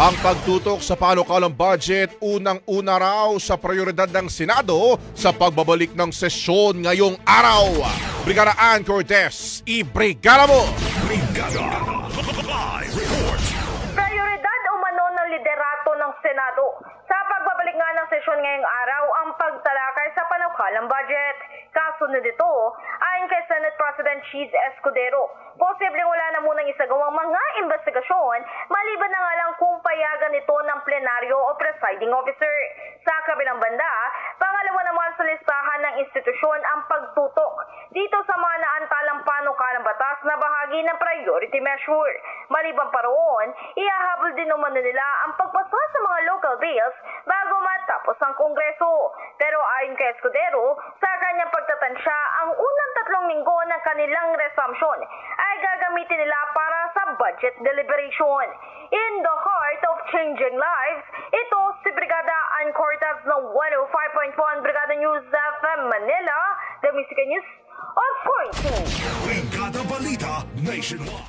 Ang pagtutok sa panukalang budget unang-una raw sa prioridad ng Senado sa pagbabalik ng sesyon ngayong araw. Brigada Ann Cortez, i-brigada mo! Brigada Live Report Prioridad umano ng liderato ng Senado sa pagbabalik nga ng sesyon ngayong araw ang pagtalakay sa panukalang budget. Kasunod nito, ayon kay Senate President Cheese Escudero, posibleng wala na munang isagawang mga investigasyon lang kung payagan ito ng plenaryo o presiding officer. Sa kabilang banda, pangalawa naman sa listahan ng institusyon ang pagtutok dito sa mga naantalang panukalang batas na bahagi ng priority measure. Maliban pa roon, ihahabol din naman nila ang pagpasa sa mga local bills bago matapos ang Kongreso. Pero ayon kay Escudero, sa kanyang pagtatansya, ang unang tatlong linggo ng kanilang resumption gagamitin nila para sa budget deliberation. In the heart of changing lives, ito si Brigada Ann Cortez ng 105.1 Brigada News FM Manila, the Music News of 14. Brigada Balita Nationwide